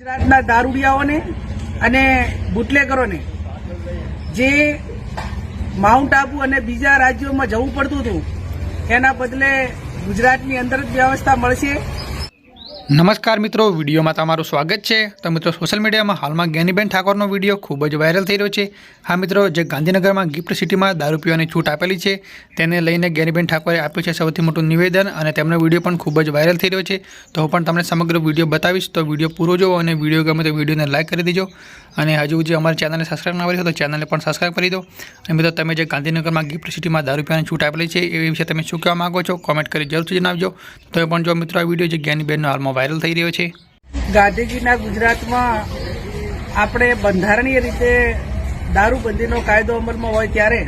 ગુજરાતના દારૂડિયાઓને અને બુટલેગરોને જે માઉન્ટ આબુ અને બીજા રાજ્યોમાં જવું પડતું હતું, એના બદલે ગુજરાતની અંદર જ વ્યવસ્થા મળશે. નમસ્કાર મિત્રો, વિડીયોમાં તમારું સ્વાગત છે. તો મિત્રો સોશિયલ મીડિયામાં હાલમાં જ્ઞાનીબેન ઠાકોરનો વીડિયો ખૂબ જ વાયરલ થઈ રહ્યો છે. હા મિત્રો, જે ગાંધીનગરમાં ગિફ્ટ સિટીમાં દારૂ પીવાની છૂટ આપેલી છે, તેને લઈને જ્ઞાનીબેન ઠાકોરે આપ્યું છે સૌથી મોટું નિવેદન અને તેમનો વીડિયો પણ ખૂબ જ વાયરલ થઈ રહ્યો છે. તો હું પણ તમને સમગ્ર વીડિયો બતાવીશ. તો વીડિયો પૂરો જોવો અને વીડિયો ગમે તો વિડીયોને લાઇક કરી દેજો. અને હજુ જે અમારી ચેનલને સબસ્ક્રાઈબ ના કરી તો ચેનલને પણ સબસ્ક્રાઈબ કરી દો. અને મિત્રો, તમે જે ગાંધીનગરમાં ગિફ્ટ સિટીમાં દારૂ પીવાની છૂટ આપેલી છે, એ વિશે તમે શું કહેવા માગો છો કોમેન્ટ કરી જરૂરથી જણાવજો. તો પણ જો મિત્રો, આ વીડિયો જે જ્ઞાનીબેનનો હાલમાં વાયરલ થઈ રહ્યો છે? ગાંધીજીના ગુજરાતમાં આપણે બંધારણીય રીતે દારૂબંધીનો કાયદો અમલમાં હોય ત્યારે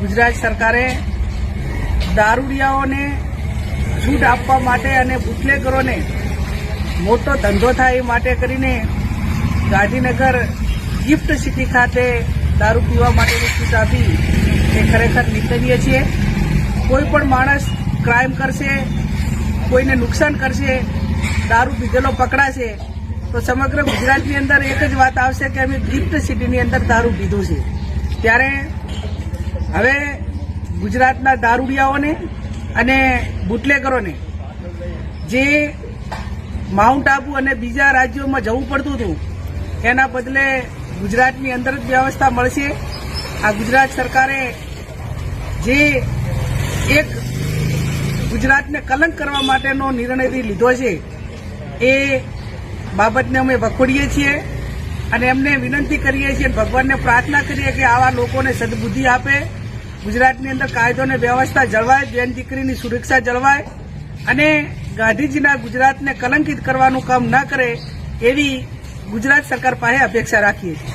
ગુજરાત સરકારે દારૂડિયાઓને છૂટ આપવા માટે અને બુટલેગરોને મોટો ધંધો થાય એ માટે કરીને ગાંધીનગર ગિફ્ટ સિટી ખાતે દારૂ પીવા માટેની છૂટ આપી એ ખરેખર નિંદનીય છે. કોઈ પણ માણસ ક્રાઇમ કરશે, કોઈને નુકસાન કરશે દારૂ પીધેલો પકડાશે, તો સમગ્ર ગુજરાતની અંદર એક જ વાત આવશે કે અમે ગિફ્ટ સિટીની અંદર દારૂ પીધું છે. ત્યારે હવે ગુજરાતના દારૂડિયાઓને અને બુટલેગરોને જે માઉન્ટ આબુ અને બીજા રાજ્યોમાં જવું પડતું હતું, એના બદલે ગુજરાતની અંદર જ વ્યવસ્થા મળશે. આ ગુજરાત સરકારે જે એક ગુજરાતને કલંક કરવા માટેનો નિર્ણય લીધો છે, એ બાબતને અમે વખોડીએ છીએ અને એમને વિનંતી કરીએ છીએ, ભગવાનને પ્રાર્થના કરીએ કે આવા લોકોને સદબુદ્ધિ આપે. ગુજરાતની અંદર કાયદો અને વ્યવસ્થા જળવાય, બેન દીકરીની સુરક્ષા જળવાય અને ગાંધીજીના ગુજરાતને કલંકિત કરવાનું કામ ન કરે એવી ગુજરાત સરકાર પાસે અપેક્ષા રાખીએ છીએ.